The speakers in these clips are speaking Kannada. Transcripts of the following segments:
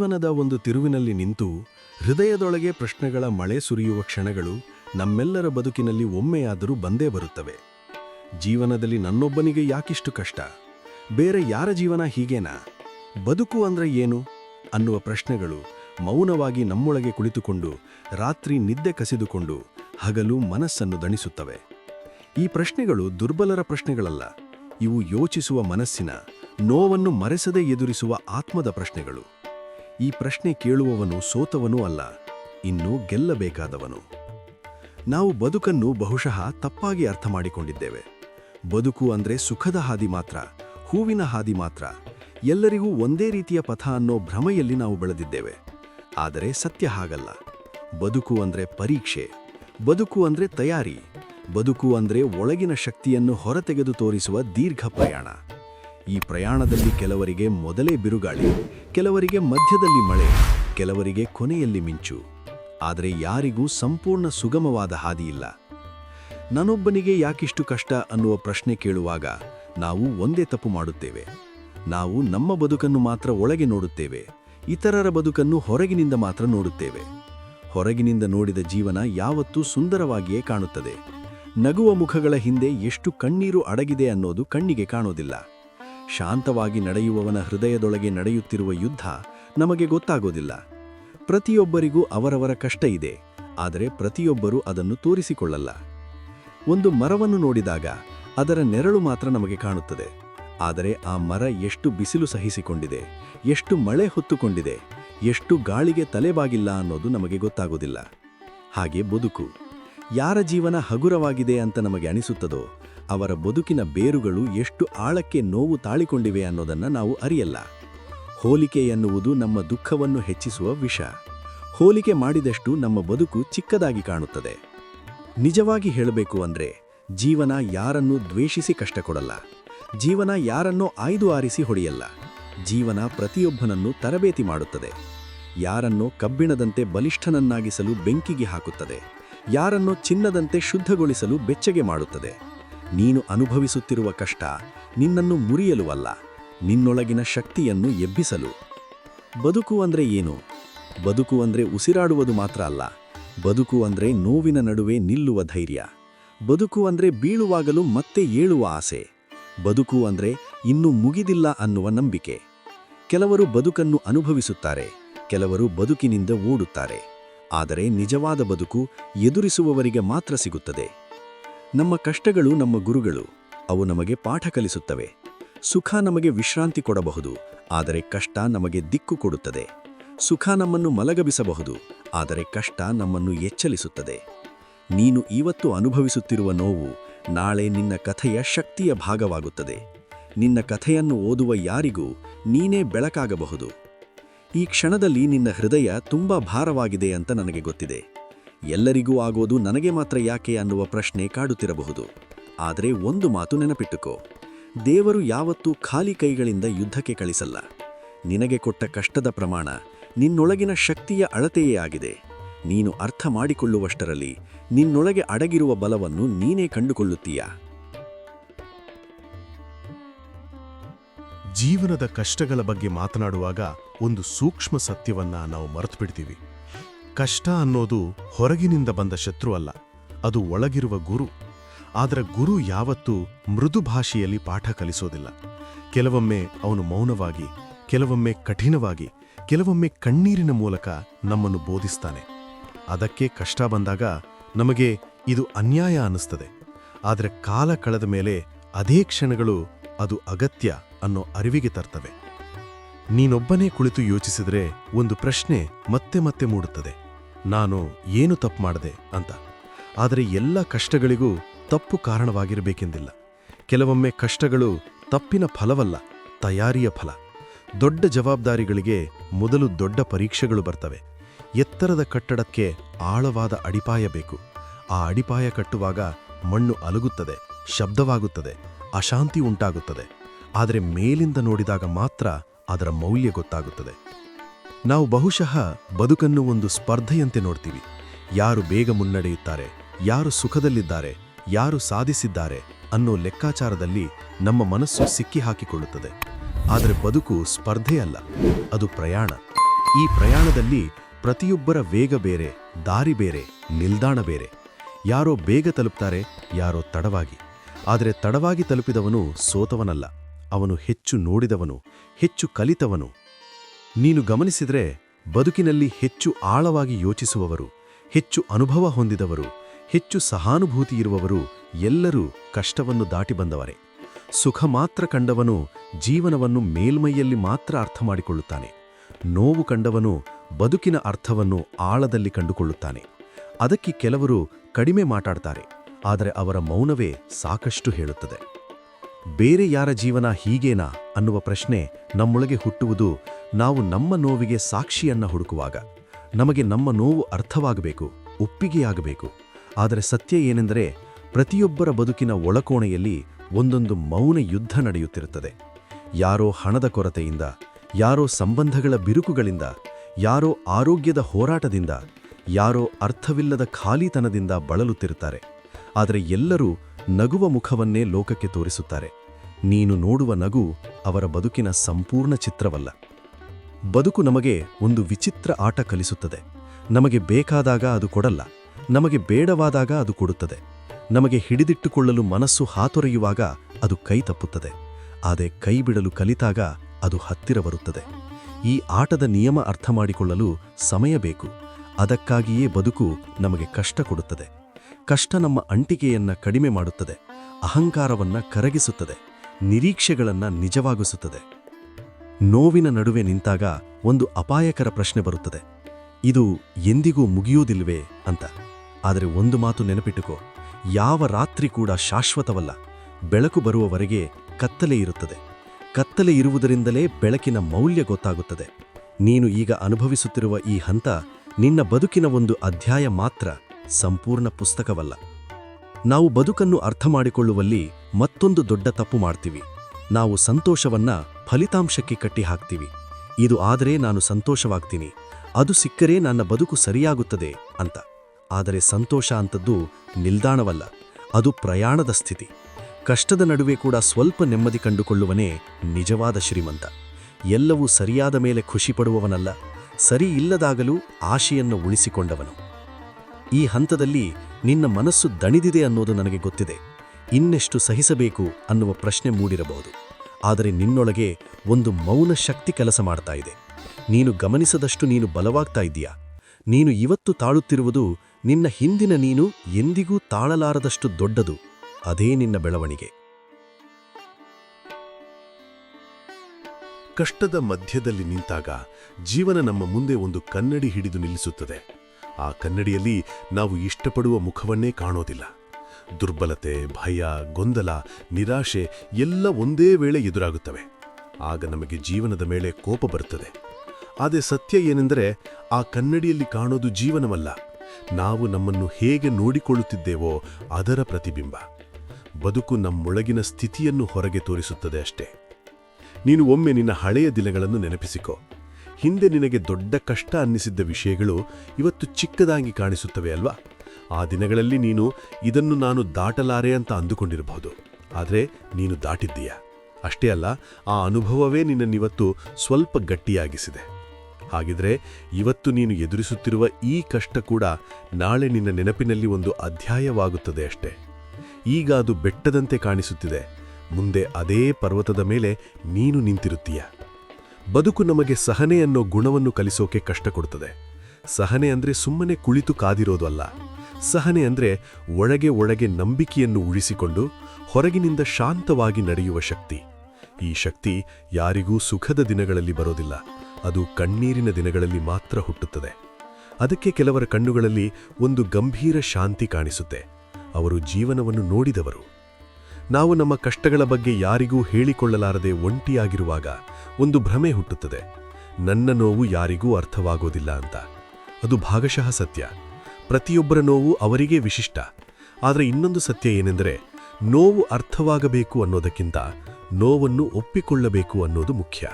ಜೀವನದ ಒಂದು ತಿರುವಿನಲ್ಲಿ ನಿಂತು ಹೃದಯದೊಳಗೆ ಪ್ರಶ್ನೆಗಳ ಮಳೆ ಸುರಿಯುವ ಕ್ಷಣಗಳು ನಮ್ಮೆಲ್ಲರ ಬದುಕಿನಲ್ಲಿ ಒಮ್ಮೆಯಾದರೂ ಬಂದೇ ಬರುತ್ತವೆ. ಜೀವನದಲ್ಲಿ ನನ್ನೊಬ್ಬನಿಗೆ ಯಾಕಿಷ್ಟು ಕಷ್ಟ? ಬೇರೆ ಯಾರ ಜೀವನ ಹೀಗೇನಾ? ಬದುಕು ಅಂದ್ರೆ ಏನು? ಅನ್ನುವ ಪ್ರಶ್ನೆಗಳು ಮೌನವಾಗಿ ನಮ್ಮೊಳಗೆ ಕುಳಿತುಕೊಂಡು ರಾತ್ರಿ ನಿದ್ದೆ ಕಸಿದುಕೊಂಡು ಹಗಲು ಮನಸ್ಸನ್ನು ದಣಿಸುತ್ತವೆ. ಈ ಪ್ರಶ್ನೆಗಳು ದುರ್ಬಲರ ಪ್ರಶ್ನೆಗಳಲ್ಲ, ಇವು ಯೋಚಿಸುವ ಮನಸ್ಸಿನ ನೋವನ್ನು ಮರೆಸದೆ ಎದುರಿಸುವ ಆತ್ಮದ ಪ್ರಶ್ನೆಗಳು. ಈ ಪ್ರಶ್ನೆ ಕೇಳುವವನು ಸೋತವನೂ ಅಲ್ಲ, ಇನ್ನೂ ಗೆಲ್ಲಬೇಕಾದವನು. ನಾವು ಬದುಕನ್ನು ಬಹುಶಃ ತಪ್ಪಾಗಿ ಅರ್ಥ ಮಾಡಿಕೊಂಡಿದ್ದೇವೆ ಬದುಕು ಅಂದ್ರೆ ಸುಖದ ಹಾದಿ ಮಾತ್ರ, ಹೂವಿನ ಹಾದಿ ಮಾತ್ರ. ಎಲ್ಲರಿಗೂ ಒಂದೇ ರೀತಿಯ ಪಥ ಅನ್ನೋ ಭ್ರಮೆಯಲ್ಲಿ ನಾವು ಬೆಳೆದಿದ್ದೇವೆ. ಆದರೆ ಸತ್ಯ ಹಾಗಲ್ಲ. ಬದುಕು ಅಂದ್ರೆ ಪರೀಕ್ಷೆ. ಬದುಕು ಅಂದ್ರೆ ತಯಾರಿ. ಬದುಕು ಅಂದ್ರೆ ಒಳಗಿನ ಶಕ್ತಿಯನ್ನು ಹೊರತೆಗೆದು ತೋರಿಸುವ ದೀರ್ಘ ಪ್ರಯಾಣ. ಈ ಪ್ರಯಾಣದಲ್ಲಿ ಕೆಲವರಿಗೆ ಮೊದಲೇ ಬಿರುಗಾಳಿ, ಕೆಲವರಿಗೆ ಮಧ್ಯದಲ್ಲಿ ಮಳೆ, ಕೆಲವರಿಗೆ ಕೊನೆಯಲ್ಲಿ ಮಿಂಚು. ಆದರೆ ಯಾರಿಗೂ ಸಂಪೂರ್ಣ ಸುಗಮವಾದ ಹಾದಿಯಿಲ್ಲ ನಾನೊಬ್ಬನಿಗೆ ಯಾಕಿಷ್ಟು ಕಷ್ಟ ಅನ್ನುವ ಪ್ರಶ್ನೆ ಕೇಳುವಾಗ ನಾವು ಒಂದೇ ತಪ್ಪು ಮಾಡುತ್ತೇವೆ. ನಾವು ನಮ್ಮ ಬದುಕನ್ನು ಮಾತ್ರ ಒಳಗೆ ನೋಡುತ್ತೇವೆ, ಇತರರ ಬದುಕನ್ನು ಹೊರಗಿನಿಂದ ಮಾತ್ರ ನೋಡುತ್ತೇವೆ. ಹೊರಗಿನಿಂದ ನೋಡಿದ ಜೀವನ ಯಾವತ್ತೂ ಸುಂದರವಾಗಿಯೇ ಕಾಣುತ್ತದೆ. ನಗುವ ಮುಖಗಳ ಹಿಂದೆ ಎಷ್ಟು ಕಣ್ಣೀರು ಅಡಗಿದೆ ಅನ್ನೋದು ಕಣ್ಣಿಗೆ ಕಾಣೋದಿಲ್ಲ. ಶಾಂತವಾಗಿ ನಡೆಯುವವನ ಹೃದಯದೊಳಗೆ ನಡೆಯುತ್ತಿರುವ ಯುದ್ಧ ನಮಗೆ ಗೊತ್ತಾಗೋದಿಲ್ಲ. ಪ್ರತಿಯೊಬ್ಬರಿಗೂ ಅವರವರ ಕಷ್ಟ ಇದೆ, ಆದರೆ ಪ್ರತಿಯೊಬ್ಬರೂ ಅದನ್ನು ತೋರಿಸಿಕೊಳ್ಳಲ್ಲ. ಒಂದು ಮರವನ್ನು ನೋಡಿದಾಗ ಅದರ ನೆರಳು ಮಾತ್ರ ನಮಗೆ ಕಾಣುತ್ತದೆ, ಆದರೆ ಆ ಮರ ಎಷ್ಟು ಬಿಸಿಲು ಸಹಿಸಿಕೊಂಡಿದೆ, ಎಷ್ಟು ಮಳೆ ಹೊತ್ತುಕೊಂಡಿದೆ, ಎಷ್ಟು ಗಾಳಿಗೆ ತಲೆಬಾಗಿಲ್ಲ ಅನ್ನೋದು ನಮಗೆ ಗೊತ್ತಾಗೋದಿಲ್ಲ. ಹಾಗೆ ಬದುಕು, ಯಾರ ಜೀವನ ಹಗುರವಾಗಿದೆ ಅಂತ ನಮಗೆ ಅನಿಸುತ್ತದೋ ಅವರ ಬದುಕಿನ ಬೇರುಗಳು ಎಷ್ಟು ಆಳಕ್ಕೆ ನೋವು ತಾಳಿಕೊಂಡಿವೆ ಅನ್ನೋದನ್ನು ನಾವು ಅರಿಯಲ್ಲ. ಹೋಲಿಕೆ ಎನ್ನುವುದು ನಮ್ಮ ದುಃಖವನ್ನು ಹೆಚ್ಚಿಸುವ ವಿಷ. ಹೋಲಿಕೆ ಮಾಡಿದಷ್ಟು ನಮ್ಮ ಬದುಕು ಚಿಕ್ಕದಾಗಿ ಕಾಣುತ್ತದೆ. ನಿಜವಾಗಿ ಹೇಳಬೇಕು ಅಂದ್ರೆ, ಜೀವನ ಯಾರನ್ನು ದ್ವೇಷಿಸಿ ಕಷ್ಟ ಕೊಡಲ್ಲ ಜೀವನ ಯಾರನ್ನೋ ಆಯ್ದು ಆರಿಸಿ ಹೊಡೆಯಲ್ಲ. ಜೀವನ ಪ್ರತಿಯೊಬ್ಬನನ್ನು ತರಬೇತಿ ಮಾಡುತ್ತದೆ. ಯಾರನ್ನೋ ಕಬ್ಬಿಣದಂತೆ ಬಲಿಷ್ಠನನ್ನಾಗಿಸಲು ಬೆಂಕಿಗೆ ಹಾಕುತ್ತದೆ. ಯಾರನ್ನೋ ಚಿನ್ನದಂತೆ ಶುದ್ಧಗೊಳಿಸಲು ಬೆಚ್ಚಗೆ ಮಾಡುತ್ತದೆ. ನೀನು ಅನುಭವಿಸುತ್ತಿರುವ ಕಷ್ಟ ನಿನ್ನನ್ನು ಮುರಿಯಲು ಅಲ್ಲ ನಿನ್ನೊಳಗಿನ ಶಕ್ತಿಯನ್ನು ಎಬ್ಬಿಸಲು. ಬದುಕು ಅಂದ್ರೆ ಏನು? ಬದುಕು ಅಂದ್ರೆ ಉಸಿರಾಡುವುದು ಮಾತ್ರ ಅಲ್ಲ, ಬದುಕು ಅಂದ್ರೆ ನೋವಿನ ನಡುವೆ ನಿಲ್ಲುವ ಧೈರ್ಯ. ಬದುಕು ಅಂದ್ರೆ ಬೀಳುವಾಗಲೂ ಮತ್ತೆ ಏಳುವ ಆಸೆ. ಬದುಕು ಅಂದ್ರೆ ಇನ್ನೂ ಮುಗಿದಿಲ್ಲ ಅನ್ನುವ ನಂಬಿಕೆ. ಕೆಲವರು ಬದುಕನ್ನು ಅನುಭವಿಸುತ್ತಾರೆ, ಕೆಲವರು ಬದುಕಿನಿಂದ ಓಡುತ್ತಾರೆ. ಆದರೆ ನಿಜವಾದ ಬದುಕು ಎದುರಿಸುವವರಿಗೆ ಮಾತ್ರ ಸಿಗುತ್ತದೆ. ನಮ್ಮ ಕಷ್ಟಗಳು ನಮ್ಮ ಗುರುಗಳು, ಅವು ನಮಗೆ ಪಾಠ ಕಲಿಸುತ್ತವೆ. ಸುಖ ನಮಗೆ ವಿಶ್ರಾಂತಿ ಕೊಡಬಹುದು, ಆದರೆ ಕಷ್ಟ ನಮಗೆ ದಿಕ್ಕು ಕೊಡುತ್ತದೆ. ಸುಖ ನಮ್ಮನ್ನು ಮಲಗಬಿಸಬಹುದು, ಆದರೆ ಕಷ್ಟ ನಮ್ಮನ್ನು ಎಚ್ಚಲಿಸುತ್ತದೆ. ನೀನು ಇವತ್ತು ಅನುಭವಿಸುತ್ತಿರುವ ನೋವು ನಾಳೆ ನಿನ್ನ ಕಥೆಯ ಶಕ್ತಿಯ ಭಾಗವಾಗುತ್ತದೆ. ನಿನ್ನ ಕಥೆಯನ್ನು ಓದುವ ಯಾರಿಗೂ ನೀನೇ ಬೆಳಕಾಗಬಹುದು. ಈ ಕ್ಷಣದಲ್ಲಿ ನಿನ್ನ ಹೃದಯ ತುಂಬಾ ಭಾರವಾಗಿದೆ ಅಂತ ನನಗೆ ಗೊತ್ತಿದೆ. ಎಲ್ಲರಿಗೂ ಆಗೋದು ನನಗೆ ಮಾತ್ರ ಯಾಕೆ ಅನ್ನುವ ಪ್ರಶ್ನೆ ಕಾಡುತ್ತಿರಬಹುದು. ಆದರೆ ಒಂದು ಮಾತು ನೆನಪಿಟ್ಟುಕೋ. ದೇವರು ಯಾವತ್ತೂ ಖಾಲಿ ಕೈಗಳಿಂದ ಯುದ್ಧಕ್ಕೆ ಕಳಿಸಲ್ಲ. ನಿನಗೆ ಕೊಟ್ಟ ಕಷ್ಟದ ಪ್ರಮಾಣ ನಿನ್ನೊಳಗಿನ ಶಕ್ತಿಯ ಅಳತೆಯೇ ಆಗಿದೆ. ನೀನು ಅರ್ಥ ಮಾಡಿಕೊಳ್ಳುವಷ್ಟರಲ್ಲಿ ನಿನ್ನೊಳಗೆ ಅಡಗಿರುವ ಬಲವನ್ನು ನೀನೇ ಕಂಡುಕೊಳ್ಳುತ್ತೀಯಾ? ಜೀವನದ ಕಷ್ಟಗಳ ಬಗ್ಗೆ ಮಾತನಾಡುವಾಗ ಒಂದು ಸೂಕ್ಷ್ಮ ಸತ್ಯವನ್ನ ನಾವು ಮರೆತು ಬಿಡ್ತೀವಿ ಕಷ್ಟ ಅನ್ನೋದು ಹೊರಗಿನಿಂದ ಬಂದ ಶತ್ರು ಅಲ್ಲ, ಅದು ಒಳಗಿರುವ ಗುರು. ಆದರೆ ಗುರು ಯಾವತ್ತೂ ಮೃದು ಭಾಷೆಯಲ್ಲಿ ಪಾಠ ಕಲಿಸೋದಿಲ್ಲ. ಕೆಲವೊಮ್ಮೆ ಅವನು ಮೌನವಾಗಿ, ಕೆಲವೊಮ್ಮೆ ಕಠಿಣವಾಗಿ, ಕೆಲವೊಮ್ಮೆ ಕಣ್ಣೀರಿನ ಮೂಲಕ ನಮ್ಮನ್ನು ಬೋಧಿಸ್ತಾನೆ. ಅದಕ್ಕೆ ಕಷ್ಟ ಬಂದಾಗ ನಮಗೆ ಇದು ಅನ್ಯಾಯ ಅನ್ನಿಸ್ತದೆ. ಆದರೆ ಕಾಲ ಕಳೆದ ಮೇಲೆ ಅದೇ ಕ್ಷಣಗಳು ಅದು ಅಗತ್ಯ ಅನ್ನೋ ಅರಿವಿಗೆ ತರ್ತವೆ. ನೀನೊಬ್ಬನೇ ಕುಳಿತು ಯೋಚಿಸಿದರೆ ಒಂದು ಪ್ರಶ್ನೆ ಮತ್ತೆ ಮತ್ತೆ ಮೂಡುತ್ತದೆ. ನಾನು ಏನು ತಪ್ಪು ಮಾಡಿದೆ ಅಂತ. ಆದರೆ ಎಲ್ಲ ಕಷ್ಟಗಳಿಗೂ ತಪ್ಪು ಕಾರಣವಾಗಿರಬೇಕೆಂದಿಲ್ಲ. ಕೆಲವೊಮ್ಮೆ ಕಷ್ಟಗಳು ತಪ್ಪಿನ ಫಲವಲ್ಲ, ತಯಾರಿಯ ಫಲ. ದೊಡ್ಡ ಜವಾಬ್ದಾರಿಗಳಿಗೆ ಮೊದಲು ದೊಡ್ಡ ಪರೀಕ್ಷೆಗಳು ಬರ್ತವೆ. ಎತ್ತರದ ಕಟ್ಟಡಕ್ಕೆ ಆಳವಾದ ಅಡಿಪಾಯ ಬೇಕು. ಆ ಅಡಿಪಾಯ ಕಟ್ಟುವಾಗ ಮಣ್ಣು ಅಲುಗುತ್ತದೆ, ಶಬ್ದವಾಗುತ್ತದೆ, ಅಶಾಂತಿ ಉಂಟಾಗುತ್ತದೆ. ಆದರೆ ಮೇಲಿಂದ ನೋಡಿದಾಗ ಮಾತ್ರ ಅದರ ಮೌಲ್ಯ ಗೊತ್ತಾಗುತ್ತದೆ. ನಾವು ಬಹುಶಃ ಬದುಕನ್ನು ಒಂದು ಸ್ಪರ್ಧೆಯಂತೆ ನೋಡ್ತೀವಿ. ಯಾರು ಬೇಗ ಮುನ್ನಡೆಯುತ್ತಾರೆ, ಯಾರು ಸುಖದಲ್ಲಿದ್ದಾರೆ, ಯಾರು ಸಾಧಿಸಿದ್ದಾರೆ ಅನ್ನೋ ಲೆಕ್ಕಾಚಾರದಲ್ಲಿ ನಮ್ಮ ಮನಸ್ಸು ಸಿಕ್ಕಿಹಾಕಿಕೊಳ್ಳುತ್ತದೆ. ಆದರೆ ಬದುಕು ಸ್ಪರ್ಧೆಯಲ್ಲ ಅದು ಪ್ರಯಾಣ. ಈ ಪ್ರಯಾಣದಲ್ಲಿ ಪ್ರತಿಯೊಬ್ಬರ ವೇಗ ಬೇರೆ, ದಾರಿ ಬೇರೆ, ನಿಲ್ದಾಣ ಬೇರೆ. ಯಾರೋ ಬೇಗ ತಲುಪ್ತಾರೆ, ಯಾರೋ ತಡವಾಗಿ. ಆದರೆ ತಡವಾಗಿ ತಲುಪಿದವನು ಸೋತವನಲ್ಲ, ಅವನು ಹೆಚ್ಚು ನೋಡಿದವನು, ಹೆಚ್ಚು ಕಲಿತವನು ನೀನು ಗಮನಿಸಿದರೆ ಬದುಕಿನಲ್ಲಿ ಹೆಚ್ಚು ಆಳವಾಗಿ ಯೋಚಿಸುವವರು, ಹೆಚ್ಚು ಅನುಭವ ಹೊಂದಿದವರು, ಹೆಚ್ಚು ಸಹಾನುಭೂತಿ ಇರುವವರು ಎಲ್ಲರೂ ಕಷ್ಟವನ್ನು ದಾಟಿ ಬಂದವರೇ. ಸುಖ ಮಾತ್ರ ಕಂಡವನು ಜೀವನವನ್ನು ಮೇಲ್ಮೈಯಲ್ಲಿ ಮಾತ್ರ ಅರ್ಥ ಮಾಡಿಕೊಳ್ಳುತ್ತಾನೆ. ನೋವು ಕಂಡವನು ಬದುಕಿನ ಅರ್ಥವನ್ನು ಆಳದಲ್ಲಿ ಕಂಡುಕೊಳ್ಳುತ್ತಾನೆ. ಅದಕ್ಕೆ ಕೆಲವರು ಕಡಿಮೆ ಮಾತಾಡ್ತಾರೆ, ಆದರೆ ಅವರ ಮೌನವೇ ಸಾಕಷ್ಟು ಹೇಳುತ್ತದೆ. ಬೇರೆ ಯಾರ ಜೀವನ ಹೀಗೇನಾ ಅನ್ನುವ ಪ್ರಶ್ನೆ ನಮ್ಮೊಳಗೆ ಹುಟ್ಟುವುದು ನಾವು ನಮ್ಮ ನೋವಿಗೆ ಸಾಕ್ಷಿಯನ್ನ ಹುಡುಕುವಾಗ ನಮಗೆ ನಮ್ಮ ನೋವು ಅರ್ಥವಾಗಬೇಕು, ಒಪ್ಪಿಗೆಯಾಗಬೇಕು. ಆದರೆ ಸತ್ಯ ಏನೆಂದರೆ ಪ್ರತಿಯೊಬ್ಬರ ಬದುಕಿನ ಒಳಕೋಣೆಯಲ್ಲಿ ಒಂದೊಂದು ಮೌನ ಯುದ್ಧ ನಡೆಯುತ್ತಿರುತ್ತದೆ. ಯಾರೋ ಹಣದ ಕೊರತೆಯಿಂದ, ಯಾರೋ ಸಂಬಂಧಗಳ ಬಿರುಕುಗಳಿಂದ, ಯಾರೋ ಆರೋಗ್ಯದ ಹೋರಾಟದಿಂದ, ಯಾರೋ ಅರ್ಥವಿಲ್ಲದ ಖಾಲಿತನದಿಂದ ಬಳಲುತ್ತಿರುತ್ತಾರೆ. ಆದರೆ ಎಲ್ಲರೂ ನಗುವ ಮುಖವನ್ನೇ ಲೋಕಕ್ಕೆ ತೋರಿಸುತ್ತಾರೆ. ನೀನು ನೋಡುವ ನಗು ಅವರ ಬದುಕಿನ ಸಂಪೂರ್ಣ ಚಿತ್ರವಲ್ಲ. ಬದುಕು ನಮಗೆ ಒಂದು ವಿಚಿತ್ರ ಆಟ ಕಲಿಸುತ್ತದೆ. ನಮಗೆ ಬೇಕಾದಾಗ ಅದು ಕೊಡಲ್ಲ, ನಮಗೆ ಬೇಡವಾದಾಗ ಅದು ಕೊಡುತ್ತದೆ. ನಮಗೆ ಹಿಡಿದಿಟ್ಟುಕೊಳ್ಳಲು ಮನಸ್ಸು ಹಾತೊರೆಯುವಾಗ ಅದು ಕೈ ತಪ್ಪುತ್ತದೆ, ಆದರೆ ಕೈ ಬಿಡಲು ಕಲಿತಾಗ ಅದು ಹತ್ತಿರ ಬರುತ್ತದೆ. ಈ ಆಟದ ನಿಯಮ ಅರ್ಥ ಮಾಡಿಕೊಳ್ಳಲು ಸಮಯ ಬೇಕು, ಅದಕ್ಕಾಗಿಯೇ ಬದುಕು ನಮಗೆ ಕಷ್ಟ ಕೊಡುತ್ತದೆ. ಕಷ್ಟ ನಮ್ಮ ಅಂಟಿಕೆಯನ್ನ ಕಡಿಮೆ ಮಾಡುತ್ತದೆ, ಅಹಂಕಾರವನ್ನ ಕರಗಿಸುತ್ತದೆ, ನಿರೀಕ್ಷೆಗಳನ್ನ ನಿಜವಾಗಿಸುತ್ತದೆ. ನೋವಿನ ನಡುವೆ ನಿಂತಾಗ ಒಂದು ಅಪಾಯಕರ ಪ್ರಶ್ನೆ ಬರುತ್ತದೆ. ಇದು ಎಂದಿಗೂ ಮುಗಿಯೋದಿಲ್ವೇ ಅಂತ. ಆದರೆ ಒಂದು ಮಾತು ನೆನಪಿಟ್ಟುಕೋ. ಯಾವ ರಾತ್ರಿ ಕೂಡ ಶಾಶ್ವತವಲ್ಲ. ಬೆಳಕು ಬರುವವರೆಗೆ ಕತ್ತಲೆ ಇರುತ್ತದೆ. ಕತ್ತಲೆ ಇರುವುದರಿಂದಲೇ ಬೆಳಕಿನ ಮೌಲ್ಯ ಗೊತ್ತಾಗುತ್ತದೆ. ನೀನು ಈಗ ಅನುಭವಿಸುತ್ತಿರುವ ಈ ಹಂತ ನಿನ್ನ ಬದುಕಿನ ಒಂದು ಅಧ್ಯಾಯ ಮಾತ್ರ ಸಂಪೂರ್ಣ ಪುಸ್ತಕವಲ್ಲ. ನಾವು ಬದುಕನ್ನು ಅರ್ಥ ಮಾಡಿಕೊಳ್ಳುವಲ್ಲಿ ಮತ್ತೊಂದು ದೊಡ್ಡ ತಪ್ಪು ಮಾಡ್ತೀವಿ. ನಾವು ಸಂತೋಷವನ್ನ ಫಲಿತಾಂಶಕ್ಕೆ ಕಟ್ಟಿ ಹಾಕ್ತೀವಿ ಇದು ಆದರೆ ನಾನು ಸಂತೋಷವಾಗ್ತೀನಿ. ಅದು ಸಿಕ್ಕರೆ ನನ್ನ ಬದುಕು ಸರಿಯಾಗುತ್ತದೆ ಅಂತ. ಆದರೆ ಸಂತೋಷ ಅಂತದ್ದು ನಿಲ್ದಾಣವಲ್ಲ. ಅದು ಪ್ರಯಾಣದ ಸ್ಥಿತಿ. ಕಷ್ಟದ ನಡುವೆ ಕೂಡ ಸ್ವಲ್ಪ ನೆಮ್ಮದಿ ಕಂಡುಕೊಳ್ಳುವನೇ ನಿಜವಾದ ಶ್ರೀಮಂತ. ಎಲ್ಲವೂ ಸರಿಯಾದ ಮೇಲೆ ಖುಷಿಪಡುವವನಲ್ಲ ಸರಿ ಇಲ್ಲದಾಗಲೂ ಆಶೆಯನ್ನು ಉಳಿಸಿಕೊಂಡವನು. ಈ ಹಂತದಲ್ಲಿ ನಿನ್ನ ಮನಸ್ಸು ದಣಿದಿದೆ ಅನ್ನೋದು ನನಗೆ ಗೊತ್ತಿದೆ. ಇನ್ನೆಷ್ಟು ಸಹಿಸಬೇಕು ಅನ್ನುವ ಪ್ರಶ್ನೆ ಮೂಡಿರಬಹುದು. ಆದರೆ ನಿನ್ನೊಳಗೆ ಒಂದು ಮೌನ ಶಕ್ತಿ ಕೆಲಸ ಮಾಡ್ತಾ ಇದೆ. ನೀನು ಗಮನಿಸದಷ್ಟು ನೀನು ಬಲವಾಗ್ತಾ ಇದ್ದೀಯಾ? ನೀನು ಇವತ್ತು ತಾಳುತ್ತಿರುವುದು ನಿನ್ನ ಹಿಂದಿನ ನೀನು ಎಂದಿಗೂ ತಾಳಲಾರದಷ್ಟು ದೊಡ್ಡದು. ಅದೇ ನಿನ್ನ ಬೆಳವಣಿಗೆ. ಕಷ್ಟದ ಮಧ್ಯದಲ್ಲಿ ನಿಂತಾಗ ಜೀವನ ನಮ್ಮ ಮುಂದೆ ಒಂದು ಕನ್ನಡಿ ಹಿಡಿದು ನಿಲ್ಲಿಸುತ್ತದೆ. ಆ ಕನ್ನಡಿಯಲ್ಲಿ ನಾವು ಇಷ್ಟಪಡುವ ಮುಖವನ್ನೇ ಕಾಣೋದಿಲ್ಲ. ದುರ್ಬಲತೆ, ಭಯ, ಗೊಂದಲ, ನಿರಾಶೆ ಎಲ್ಲ ಒಂದೇ ವೇಳೆ ಎದುರಾಗುತ್ತವೆ. ಆಗ ನಮಗೆ ಜೀವನದ ಮೇಲೆ ಕೋಪ ಬರುತ್ತದೆ. ಆದರೆ ಸತ್ಯ ಏನೆಂದರೆ ಆ ಕನ್ನಡಿಯಲ್ಲಿ ಕಾಣೋದು ಜೀವನವಲ್ಲ. ನಾವು ನಮ್ಮನ್ನು ಹೇಗೆ ನೋಡಿಕೊಳ್ಳುತ್ತಿದ್ದೇವೋ ಅದರ ಪ್ರತಿಬಿಂಬ. ಬದುಕು ನಮ್ಮೊಳಗಿನ ಸ್ಥಿತಿಯನ್ನು ಹೊರಗೆ ತೋರಿಸುತ್ತದೆ ಅಷ್ಟೇ. ನೀನು ಒಮ್ಮೆ ನಿನ್ನ ಹಳೆಯ ದಿನಗಳನ್ನು ನೆನಪಿಸಿಕೋ. ಹಿಂದೆ ನಿನಗೆ ದೊಡ್ಡ ಕಷ್ಟ ಅನ್ನಿಸಿದ್ದ ವಿಷಯಗಳು ಇವತ್ತು ಚಿಕ್ಕದಾಗಿ ಕಾಣಿಸುತ್ತವೆ ಅಲ್ವಾ? ಆ ದಿನಗಳಲ್ಲಿ ನೀನು ಇದನ್ನು ನಾನು ದಾಟಲಾರೆ ಅಂತ ಅಂದುಕೊಂಡಿರಬಹುದು. ಆದರೆ ನೀನು ದಾಟಿದ್ದೀಯ? ಅಷ್ಟೇ ಅಲ್ಲ, ಆ ಅನುಭವವೇ ನಿನ್ನನ್ನಿವತ್ತು ಸ್ವಲ್ಪ ಗಟ್ಟಿಯಾಗಿಸಿದೆ. ಹಾಗಿದ್ರೆ ಇವತ್ತು ನೀನು ಎದುರಿಸುತ್ತಿರುವ ಈ ಕಷ್ಟ ಕೂಡ ನಾಳೆ ನಿನ್ನ ನೆನಪಿನಲ್ಲಿ ಒಂದು ಅಧ್ಯಾಯವಾಗುತ್ತದೆ ಅಷ್ಟೇ. ಈಗ ಅದು ಬೆಟ್ಟದಂತೆ ಕಾಣಿಸುತ್ತಿದೆ. ಮುಂದೆ ಅದೇ ಪರ್ವತದ ಮೇಲೆ ನೀನು ನಿಂತಿರುತ್ತೀಯ? ಬದುಕು ನಮಗೆ ಸಹನೆ ಅನ್ನೋ ಗುಣವನ್ನು ಕಲಿಸೋಕೆ ಕಷ್ಟ ಕೊಡುತ್ತದೆ ಸಹನೆ ಅಂದ್ರೆ ಸುಮ್ಮನೆ ಕುಳಿತು ಕಾದಿರೋದು ಅಲ್ಲ. ಸಹನೆ ಅಂದ್ರೆ ಒಳಗೆ ಒಳಗೆ ನಂಬಿಕೆಯನ್ನು ಉಳಿಸಿಕೊಂಡು ಹೊರಗಿನಿಂದ ಶಾಂತವಾಗಿ ನಡೆಯುವ ಶಕ್ತಿ. ಈ ಶಕ್ತಿ ಯಾರಿಗೂ ಸುಖದ ದಿನಗಳಲ್ಲಿ ಬರೋದಿಲ್ಲ. ಅದು ಕಣ್ಣೀರಿನ ದಿನಗಳಲ್ಲಿ ಮಾತ್ರ ಹುಟ್ಟುತ್ತದೆ. ಅದಕ್ಕೆ ಕೆಲವರ ಕಣ್ಣುಗಳಲ್ಲಿ ಒಂದು ಗಂಭೀರ ಶಾಂತಿ ಕಾಣಿಸುತ್ತೆ. ಅವರು ಜೀವನವನ್ನು ನೋಡಿದವರು. ನಾವು ನಮ್ಮ ಕಷ್ಟಗಳ ಬಗ್ಗೆ ಯಾರಿಗೂ ಹೇಳಿಕೊಳ್ಳಲಾರದೆ ಒಂಟಿಯಾಗಿರುವಾಗ ಒಂದು ಭ್ರಮೆ ಹುಟ್ಟುತ್ತದೆ. ನನ್ನ ನೋವು ಯಾರಿಗೂ ಅರ್ಥವಾಗೋದಿಲ್ಲ ಅಂತ. ಅದು ಭಾಗಶಃ ಸತ್ಯ. ಪ್ರತಿಯೊಬ್ಬರ ನೋವು ಅವರಿಗೆ ವಿಶಿಷ್ಟ. ಆದರೆ ಇನ್ನೊಂದು ಸತ್ಯ ಏನೆಂದರೆ, ನೋವು ಅರ್ಥವಾಗಬೇಕು ಅನ್ನೋದಕ್ಕಿಂತ ನೋವನ್ನು ಒಪ್ಪಿಕೊಳ್ಳಬೇಕು ಅನ್ನೋದು ಮುಖ್ಯ.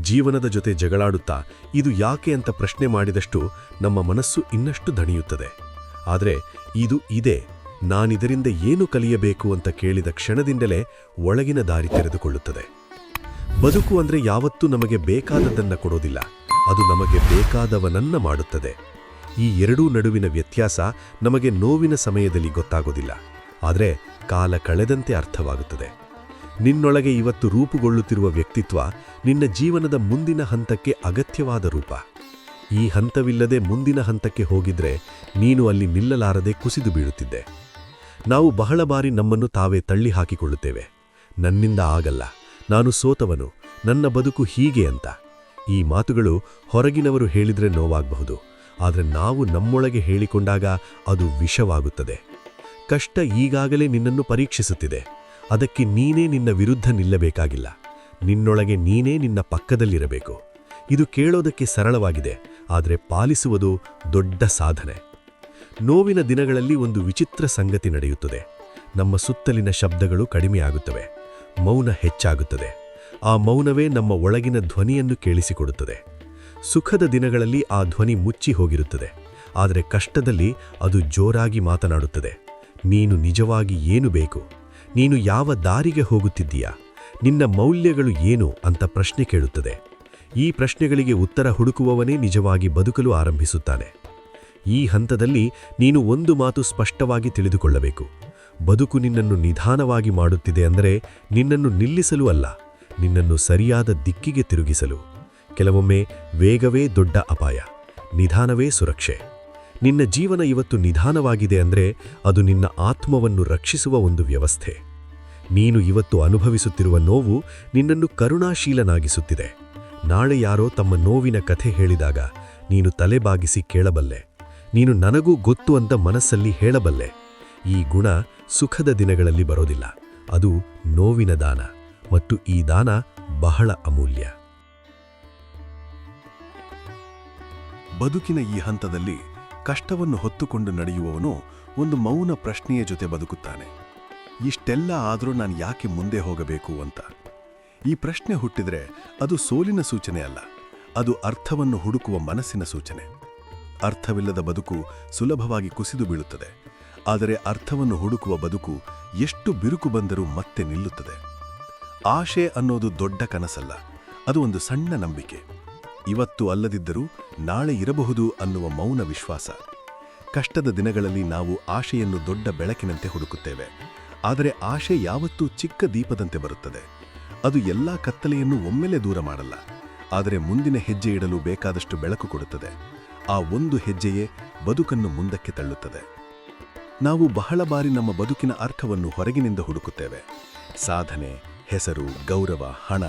ಜೀವನದ ಜೊತೆ ಜಗಳಾಡುತ್ತಾ ಇದು ಯಾಕೆ ಅಂತ ಪ್ರಶ್ನೆ ಮಾಡಿದಷ್ಟು ನಮ್ಮ ಮನಸ್ಸು ಇನ್ನಷ್ಟು ದಣಿಯುತ್ತದೆ. ಆದರೆ ಇದು ಇದೆ, ನಾನಿದರಿಂದ ಏನು ಕಲಿಯಬೇಕು ಅಂತ ಕೇಳಿದ ಕ್ಷಣದಿಂದಲೇ ಒಳಗಿನ ದಾರಿ ತೆರೆದುಕೊಳ್ಳುತ್ತದೆ. ಬದುಕು ಅಂದ್ರೆ ಯಾವತ್ತೂ ನಮಗೆ ಬೇಕಾದದ್ದನ್ನ ಕೊಡೋದಿಲ್ಲ, ಅದು ನಮಗೆ ಬೇಕಾದವನನ್ನ ಮಾಡುತ್ತದೆ. ಈ ಎರಡೂ ನಡುವಿನ ವ್ಯತ್ಯಾಸ ನಮಗೆ ನೋವಿನ ಸಮಯದಲ್ಲಿ ಗೊತ್ತಾಗೋದಿಲ್ಲ. ಆದರೆ ಕಾಲ ಕಳೆದಂತೆ ಅರ್ಥವಾಗುತ್ತದೆ. ನಿನ್ನೊಳಗೆ ಇವತ್ತು ರೂಪುಗೊಳ್ಳುತ್ತಿರುವ ವ್ಯಕ್ತಿತ್ವ ನಿನ್ನ ಜೀವನದ ಮುಂದಿನ ಹಂತಕ್ಕೆ ಅಗತ್ಯವಾದ ರೂಪ. ಈ ಹಂತವಿಲ್ಲದೆ ಮುಂದಿನ ಹಂತಕ್ಕೆ ಹೋಗಿದ್ರೆ ನೀನು ಅಲ್ಲಿ ನಿಲ್ಲಲಾರದೆ ಕುಸಿದು ಬೀಳುತ್ತಿದ್ದೆ. ನಾವು ಬಹಳ ಬಾರಿ ನಮ್ಮನ್ನು ತಾವೇ ತಳ್ಳಿ ಹಾಕಿಕೊಳ್ಳುತ್ತೇವೆ ನನ್ನಿಂದ ಆಗಲ್ಲ. ನಾನು ಸೋತವನು. ನನ್ನ ಬದುಕು ಹೀಗೆ ಅಂತ. ಈ ಮಾತುಗಳು ಹೊರಗಿನವರು ಹೇಳಿದ್ರೆ ನೋವಾಗಬಹುದು. ಆದರೆ ನಾವು ನಮ್ಮೊಳಗೆ ಹೇಳಿಕೊಂಡಾಗ ಅದು ವಿಷವಾಗುತ್ತದೆ. ಕಷ್ಟ ಈಗಾಗಲೇ ನಿನ್ನನ್ನು ಪರೀಕ್ಷಿಸುತ್ತಿದೆ. ಅದಕ್ಕೆ ನೀನೇ ನಿನ್ನ ವಿರುದ್ಧ ನಿಲ್ಲಬೇಕಾಗಿಲ್ಲ. ನಿನ್ನೊಳಗೆ ನೀನೇ ನಿನ್ನ ಪಕ್ಕದಲ್ಲಿರಬೇಕು. ಇದು ಕೇಳೋದಕ್ಕೆ ಸರಳವಾಗಿದೆ, ಆದರೆ ಪಾಲಿಸುವುದು ದೊಡ್ಡ ಸಾಧನೆ. ನೋವಿನ ದಿನಗಳಲ್ಲಿ ಒಂದು ವಿಚಿತ್ರ ಸಂಗತಿ ನಡೆಯುತ್ತದೆ. ನಮ್ಮ ಸುತ್ತಲಿನ ಶಬ್ದಗಳು ಕಡಿಮೆಯಾಗುತ್ತವೆ ಮೌನ ಹೆಚ್ಚಾಗುತ್ತದೆ. ಆ ಮೌನವೇ ನಮ್ಮ ಒಳಗಿನ ಧ್ವನಿಯನ್ನು ಕೇಳಿಸಿಕೊಡುತ್ತದೆ. ಸುಖದ ದಿನಗಳಲ್ಲಿ ಆ ಧ್ವನಿ ಮುಚ್ಚಿ ಹೋಗಿರುತ್ತದೆ. ಆದರೆ ಕಷ್ಟದಲ್ಲಿ ಅದು ಜೋರಾಗಿ ಮಾತನಾಡುತ್ತದೆ. ನೀನು ನಿಜವಾಗಿ ಏನು ಬೇಕು? ನೀನು ಯಾವ ದಾರಿಗೆ ಹೋಗುತ್ತಿದ್ದೀಯಾ? ನಿನ್ನ ಮೌಲ್ಯಗಳು ಏನು ಅಂತ ಪ್ರಶ್ನೆ ಕೇಳುತ್ತದೆ. ಈ ಪ್ರಶ್ನೆಗಳಿಗೆ ಉತ್ತರ ಹುಡುಕುವವನೇ ನಿಜವಾಗಿ ಬದುಕಲು ಆರಂಭಿಸುತ್ತಾನೆ. ಈ ಹಂತದಲ್ಲಿ ನೀನು ಒಂದು ಮಾತು ಸ್ಪಷ್ಟವಾಗಿ ತಿಳಿದುಕೊಳ್ಳಬೇಕು. ಬದುಕು ನಿನ್ನನ್ನು ನಿಧಾನವಾಗಿ ಮಾಡುತ್ತಿದೆ ಅಂದರೆ ನಿನ್ನನ್ನು ನಿಲ್ಲಿಸಲು ಅಲ್ಲ, ನಿನ್ನನ್ನು ಸರಿಯಾದ ದಿಕ್ಕಿಗೆ ತಿರುಗಿಸಲು. ಕೆಲವೊಮ್ಮೆ ವೇಗವೇ ದೊಡ್ಡ ಅಪಾಯ, ನಿಧಾನವೇ ಸುರಕ್ಷೆ. ನಿನ್ನ ಜೀವನ ಇವತ್ತು ನಿಧಾನವಾಗಿದೆ ಅಂದರೆ ಅದು ನಿನ್ನ ಆತ್ಮವನ್ನು ರಕ್ಷಿಸುವ ಒಂದು ವ್ಯವಸ್ಥೆ. ನೀನು ಇವತ್ತು ಅನುಭವಿಸುತ್ತಿರುವ ನೋವು ನಿನ್ನನ್ನು ಕರುಣಾಶೀಲನಾಗಿಸುತ್ತಿದೆ. ನಾಳೆ ಯಾರೋ ತಮ್ಮ ನೋವಿನ ಕಥೆ ಹೇಳಿದಾಗ ನೀನು ತಲೆಬಾಗಿಸಿ ಕೇಳಬಲ್ಲೆ. ನೀನು ನನಗೂ ಗೊತ್ತು ಅಂತ ಮನಸ್ಸಲ್ಲಿ ಹೇಳಬಲ್ಲೆ. ಈ ಗುಣ ಸುಖದ ದಿನಗಳಲ್ಲಿ ಬರೋದಿಲ್ಲ. ಅದು ನೋವಿನ ದಾನ ಮತ್ತು ಈ ದಾನ ಬಹಳ ಅಮೂಲ್ಯ. ಬದುಕಿನ ಈ ಹಂತದಲ್ಲಿ ಕಷ್ಟವನ್ನು ಹೊತ್ತುಕೊಂಡು ನಡೆಯುವವನು ಒಂದು ಮೌನ ಪ್ರಶ್ನೆಯ ಜೊತೆ ಬದುಕುತ್ತಾನೆ. ಇಷ್ಟೆಲ್ಲ ಆದರೂ ನಾನು ಯಾಕೆ ಮುಂದೆ ಹೋಗಬೇಕು ಅಂತ. ಈ ಪ್ರಶ್ನೆ ಹುಟ್ಟಿದ್ರೆ ಅದು ಸೋಲಿನ ಸೂಚನೆ ಅಲ್ಲ, ಅದು ಅರ್ಥವನ್ನು ಹುಡುಕುವ ಮನಸ್ಸಿನ ಸೂಚನೆ. ಅರ್ಥವಿಲ್ಲದ ಬದುಕು ಸುಲಭವಾಗಿ ಕುಸಿದು ಬೀಳುತ್ತದೆ, ಆದರೆ ಅರ್ಥವನ್ನು ಹುಡುಕುವ ಬದುಕು ಎಷ್ಟು ಬಿರುಕು ಬಂದರೂ ಮತ್ತೆ ನಿಲ್ಲುತ್ತದೆ. ಆಶೆ ಅನ್ನೋದು ದೊಡ್ಡ ಕನಸಲ್ಲ, ಅದು ಒಂದು ಸಣ್ಣ ನಂಬಿಕೆ. ಇವತ್ತು ಅಲ್ಲದಿದ್ದರೂ ನಾಳೆ ಇರಬಹುದು ಅನ್ನುವ ಮೌನ ವಿಶ್ವಾಸ. ಕಷ್ಟದ ದಿನಗಳಲ್ಲಿ ನಾವು ಆಶೆಯನ್ನು ದೊಡ್ಡ ಬೆಳಕಿನಂತೆ ಹುಡುಕುತ್ತೇವೆ. ಆದರೆ ಆಶೆ ಯಾವತ್ತೂ ಚಿಕ್ಕ ದೀಪದಂತೆ ಬರುತ್ತದೆ. ಅದು ಎಲ್ಲಾ ಕತ್ತಲೆಯನ್ನು ಒಮ್ಮೆಲೆ ದೂರ ಮಾಡಲ್ಲ. ಆದರೆ ಮುಂದಿನ ಹೆಜ್ಜೆ ಇಡಲು ಬೇಕಾದಷ್ಟು ಬೆಳಕು ಕೊಡುತ್ತದೆ. ಆ ಒಂದು ಹೆಜ್ಜೆಯೇ ಬದುಕನ್ನು ಮುಂದಕ್ಕೆ ತಳ್ಳುತ್ತದೆ. ನಾವು ಬಹಳ ಬಾರಿ ನಮ್ಮ ಬದುಕಿನ ಅರ್ಥವನ್ನು ಹೊರಗಿನಿಂದ ಹುಡುಕುತ್ತೇವೆ. ಸಾಧನೆ, ಹೆಸರು, ಗೌರವ, ಹಣ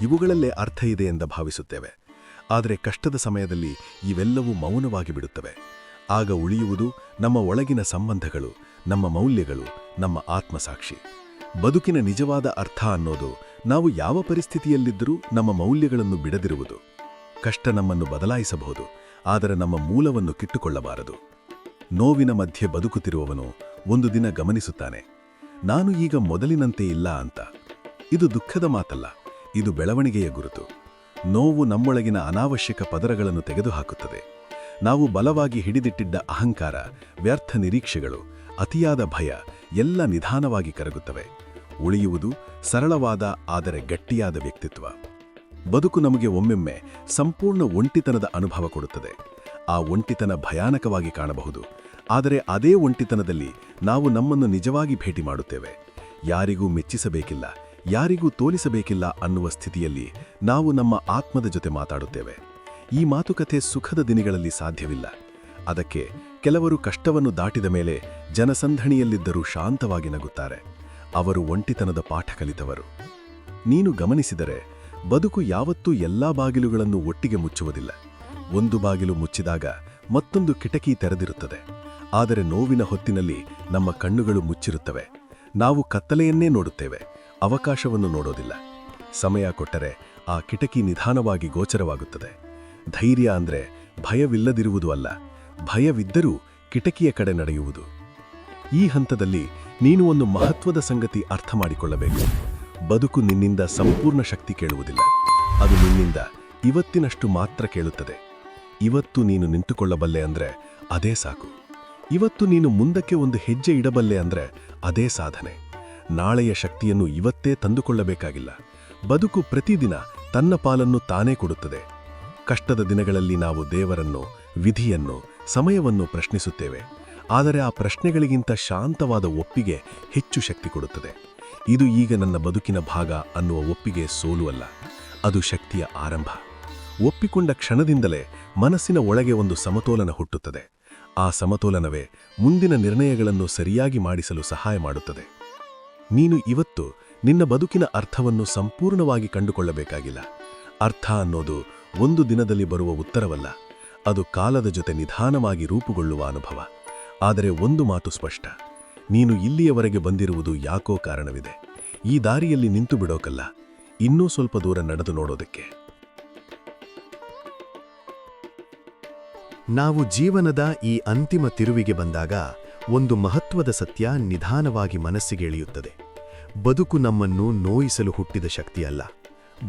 ಇವುಗಳಲ್ಲೇ ಅರ್ಥ ಇದೆ ಎಂದು ಭಾವಿಸುತ್ತೇವೆ. ಆದರೆ ಕಷ್ಟದ ಸಮಯದಲ್ಲಿ ಇವೆಲ್ಲವೂ ಮೌನವಾಗಿ ಬಿಡುತ್ತವೆ. ಆಗ ಉಳಿಯುವುದು ನಮ್ಮ ಒಳಗಿನ ಸಂಬಂಧಗಳು, ನಮ್ಮ ಮೌಲ್ಯಗಳು, ನಮ್ಮ ಆತ್ಮಸಾಕ್ಷಿ. ಬದುಕಿನ ನಿಜವಾದ ಅರ್ಥ ಅನ್ನೋದು ನಾವು ಯಾವ ಪರಿಸ್ಥಿತಿಯಲ್ಲಿದ್ದರೂ ನಮ್ಮ ಮೌಲ್ಯಗಳನ್ನು ಬಿಡದಿರುವುದು. ಕಷ್ಟ ನಮ್ಮನ್ನು ಬದಲಾಯಿಸಬಹುದು, ಆದರೆ ನಮ್ಮ ಮೂಲವನ್ನು ಕಿಟ್ಟುಕೊಳ್ಳಬಾರದು ನೋವಿನ ಮಧ್ಯೆ ಬದುಕುತ್ತಿರುವವನು ಒಂದು ದಿನ ಗಮನಿಸುತ್ತಾನೆ, ನಾನು ಈಗ ಮೊದಲಿನಂತೆ ಇಲ್ಲ ಅಂತ. ಇದು ದುಃಖದ ಮಾತಲ್ಲ, ಇದು ಬೆಳವಣಿಗೆಯ ಗುರುತು. ನೋವು ನಮ್ಮೊಳಗಿನ ಅನಾವಶ್ಯಕ ಪದರಗಳನ್ನು ತೆಗೆದುಹಾಕುತ್ತದೆ. ನಾವು ಬಲವಾಗಿ ಹಿಡಿದಿಟ್ಟಿದ್ದ ಅಹಂಕಾರ, ವ್ಯರ್ಥ ನಿರೀಕ್ಷೆಗಳು, ಅತಿಯಾದ ಭಯ ಎಲ್ಲ ನಿಧಾನವಾಗಿ ಕರಗುತ್ತವೆ. ಉಳಿಯುವುದು ಸರಳವಾದ ಆದರೆ ಗಟ್ಟಿಯಾದ ವ್ಯಕ್ತಿತ್ವ. ಬದುಕು ನಮಗೆ ಒಮ್ಮೆಮ್ಮೆ ಸಂಪೂರ್ಣ ಒಂಟಿತನದ ಅನುಭವ ಕೊಡುತ್ತದೆ. ಆ ಒಂಟಿತನ ಭಯಾನಕವಾಗಿ ಕಾಣಬಹುದು. ಆದರೆ ಅದೇ ಒಂಟಿತನದಲ್ಲಿ ನಾವು ನಮ್ಮನ್ನು ನಿಜವಾಗಿ ಭೇಟಿ ಮಾಡುತ್ತೇವೆ. ಯಾರಿಗೂ ಮೆಚ್ಚಿಸಬೇಕಿಲ್ಲ. ಯಾರಿಗೂ ತೋಲಿಸಬೇಕಿಲ್ಲ ಅನ್ನುವ ಸ್ಥಿತಿಯಲ್ಲಿ ನಾವು ನಮ್ಮ ಆತ್ಮದ ಜೊತೆ ಮಾತಾಡುತ್ತೇವೆ. ಈ ಮಾತುಕತೆ ಸುಖದ ದಿನಗಳಲ್ಲಿ ಸಾಧ್ಯವಿಲ್ಲ. ಅದಕ್ಕೆ ಕೆಲವರು ಕಷ್ಟವನ್ನು ದಾಟಿದ ಮೇಲೆ ಜನಸಂಧಣಿಯಲ್ಲಿದ್ದರೂ ಶಾಂತವಾಗಿ ನಗುತ್ತಾರೆ. ಅವರು ಒಂಟಿತನದ ಪಾಠ ಕಲಿತವರು. ನೀನು ಗಮನಿಸಿದರೆ ಬದುಕು ಯಾವತ್ತೂ ಎಲ್ಲಾ ಬಾಗಿಲುಗಳನ್ನು ಒಟ್ಟಿಗೆ ಮುಚ್ಚುವುದಿಲ್ಲ. ಒಂದು ಬಾಗಿಲು ಮುಚ್ಚಿದಾಗ ಮತ್ತೊಂದು ಕಿಟಕಿ ತೆರೆದಿರುತ್ತದೆ. ಆದರೆ ನೋವಿನ ಹೊತ್ತಿನಲ್ಲಿ ನಮ್ಮ ಕಣ್ಣುಗಳು ಮುಚ್ಚಿರುತ್ತವೆ. ನಾವು ಕತ್ತಲೆಯನ್ನೇ ನೋಡುತ್ತೇವೆ. ಅವಕಾಶವನ್ನು ನೋಡೋದಿಲ್ಲ. ಸಮಯ ಕೊಟ್ಟರೆ ಆ ಕಿಟಕಿ ನಿಧಾನವಾಗಿ ಗೋಚರವಾಗುತ್ತದೆ. ಧೈರ್ಯ ಅಂದ್ರೆ ಭಯವಿಲ್ಲದಿರುವುದು ಅಲ್ಲ, ಭಯವಿದ್ದರೂ ಕಿಟಕಿಯ ಕಡೆ ನಡೆಯುವುದು. ಈ ಹಂತದಲ್ಲಿ ನೀನು ಒಂದು ಮಹತ್ವದ ಸಂಗತಿ ಅರ್ಥ ಮಾಡಿಕೊಳ್ಳಬೇಕು. ಬದುಕು ನಿನ್ನಿಂದ ಸಂಪೂರ್ಣ ಶಕ್ತಿ ಕೇಳುವುದಿಲ್ಲ. ಅದು ನಿನ್ನಿಂದ ಇವತ್ತಿನಷ್ಟು ಮಾತ್ರ ಕೇಳುತ್ತದೆ. ಇವತ್ತು ನೀನು ನಿಂತುಕೊಳ್ಳಬಲ್ಲೆ ಅಂದ್ರೆ ಅದೇ ಸಾಕು. ಇವತ್ತು ನೀನು ಮುಂದಕ್ಕೆ ಒಂದು ಹೆಜ್ಜೆ ಇಡಬಲ್ಲೆ ಅಂದ್ರೆ ಅದೇ ಸಾಧನೆ. ನಾಳೆಯ ಶಕ್ತಿಯನ್ನು ಇವತ್ತೇ ತಂದುಕೊಳ್ಳಬೇಕಾಗಿಲ್ಲ. ಬದುಕು ಪ್ರತಿದಿನ ತನ್ನ ಪಾಲನ್ನು ತಾನೇ ಕೊಡುತ್ತದೆ. ಕಷ್ಟದ ದಿನಗಳಲ್ಲಿ ನಾವು ದೇವರನ್ನು, ವಿಧಿಯನ್ನು, ಸಮಯವನ್ನು ಪ್ರಶ್ನಿಸುತ್ತೇವೆ. ಆದರೆ ಆ ಪ್ರಶ್ನೆಗಳಿಗಿಂತ ಶಾಂತವಾದ ಒಪ್ಪಿಗೆ ಹೆಚ್ಚು ಶಕ್ತಿ ಕೊಡುತ್ತದೆ. ಇದು ಈಗ ನನ್ನ ಬದುಕಿನ ಭಾಗ ಅನ್ನುವ ಒಪ್ಪಿಗೆ ಸೋಲು ಅಲ್ಲ ಅದು ಶಕ್ತಿಯ ಆರಂಭ. ಒಪ್ಪಿಕೊಂಡ ಕ್ಷಣದಿಂದಲೇ ಮನಸ್ಸಿನ ಒಳಗೆ ಒಂದು ಸಮತೋಲನ ಹುಟ್ಟುತ್ತದೆ. ಆ ಸಮತೋಲನವೇ ಮುಂದಿನ ನಿರ್ಣಯಗಳನ್ನು ಸರಿಯಾಗಿ ಮಾಡಿಸಲು ಸಹಾಯ ಮಾಡುತ್ತದೆ. ನೀನು ಇವತ್ತು ನಿನ್ನ ಬದುಕಿನ ಅರ್ಥವನ್ನು ಸಂಪೂರ್ಣವಾಗಿ ಕಂಡುಕೊಳ್ಳಬೇಕಾಗಿಲ್ಲ. ಅರ್ಥ ಅನ್ನೋದು ಒಂದು ದಿನದಲ್ಲಿ ಬರುವ ಉತ್ತರವಲ್ಲ. ಅದು ಕಾಲದ ಜೊತೆ ನಿಧಾನವಾಗಿ ರೂಪುಗೊಳ್ಳುವ ಅನುಭವ. ಆದರೆ ಒಂದು ಮಾತು ಸ್ಪಷ್ಟ. ನೀನು ಇಲ್ಲಿಯವರೆಗೆ ಬಂದಿರುವುದು ಯಾಕೋ ಕಾರಣವಿದೆ. ಈ ದಾರಿಯಲ್ಲಿ ನಿಂತು ಬಿಡೋಕಲ್ಲ. ಇನ್ನೂ ಸ್ವಲ್ಪ ದೂರ ನಡೆದು ನೋಡೋದಕ್ಕೆ. ನಾವು ಜೀವನದ ಈ ಅಂತಿಮ ತಿರುವಿಗೆ ಬಂದಾಗ ಒಂದು ಮಹತ್ವದ ಸತ್ಯ ನಿಧಾನವಾಗಿ ಮನಸ್ಸಿಗೆ ಇಳಿಯುತ್ತದೆ ಬದುಕು ನಮ್ಮನ್ನು ನೋಯಿಸಲು ಹುಟ್ಟಿದ ಶಕ್ತಿಯಲ್ಲ.